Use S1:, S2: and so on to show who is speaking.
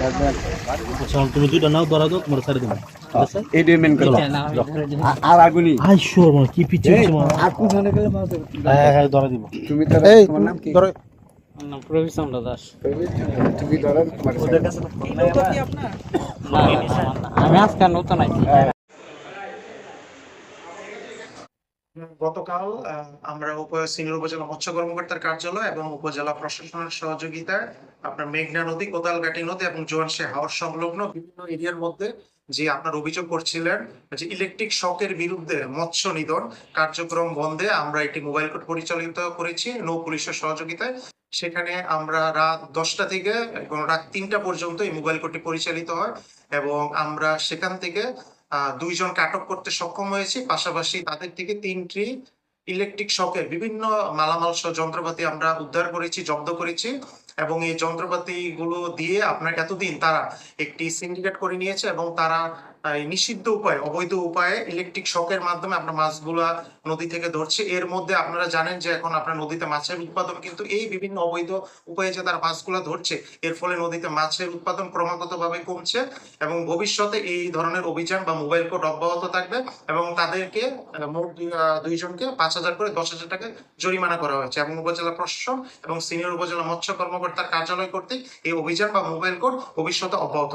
S1: আচ্ছা তুমি দুইটা নাও ধরা দাও দেবো।
S2: মেন আর আগুনি
S1: মানে কি মানে? হ্যাঁ হ্যাঁ ধরা দিব।
S2: তুমি তোমার নাম কি?
S3: দাস।
S2: তুমি
S3: আমি আজকে নতুন
S4: গতকাল আহ, আমরা উপ সিনিয়র উপজেলা মৎস্য কর্মকর্তার কার্যালয় এবং উপজেলা প্রশাসনের সহযোগিতায় আপনার মেঘনা নদী কোদালঘাটি নদী এবং জোয়ানশে হাওর সংলগ্ন বিভিন্ন এরিয়ার মধ্যে যে আপনার অভিযোগ করছিলেন যে ইলেকট্রিক শকের বিরুদ্ধে মৎস্য নিধন কার্যক্রম বন্ধে আমরা একটি মোবাইল কোর্ট পরিচালিত করেছি নৌ পুলিশের সহযোগিতায়। সেখানে আমরা রাত দশটা থেকে এবং রাত তিনটা পর্যন্ত এই মোবাইল কোর্টটি পরিচালিত হয় এবং আমরা সেখান থেকে আহ, দুইজনকে আটক করতে সক্ষম হয়েছি। পাশাপাশি তাদের থেকে তিনটি ইলেকট্রিক শকের বিভিন্ন মালামাল সহ যন্ত্রপাতি আমরা উদ্ধার করেছি, জব্দ করেছি এবং এই যন্ত্রপাতি গুলো দিয়ে আপনার এতদিন তারা একটি সিন্ডিকেট করে নিয়েছে এবং তারা নিষিদ্ধ উপায়ে, অবৈধ উপায়ে ইলেকট্রিক শকের মাধ্যমে আপনার মাছগুলা নদী থেকে ধরছে। এর মধ্যে আপনারা জানেন যে এখন আপনার নদীতে মাছের উৎপাদন কিন্তু এই বিভিন্ন অবৈধ উপায়ে যে তারা মাছগুলা ধরছে, এর ফলে নদীতে মাছের উৎপাদন ক্রমাগত ভাবে কমছে এবং ভবিষ্যতে এই ধরনের অভিযান বা মোবাইল কোড অব্যাহত থাকবে এবং তাদেরকে মোট দুইজনকে পাঁচ হাজার করে দশ হাজার টাকা জরিমানা করা হয়েছে এবং উপজেলা প্রশাসন এবং সিনিয়র উপজেলা মৎস্য কর্মকর্তার কার্যালয় কর্তৃক এই অভিযান বা মোবাইল কোড ভবিষ্যতে অব্যাহত।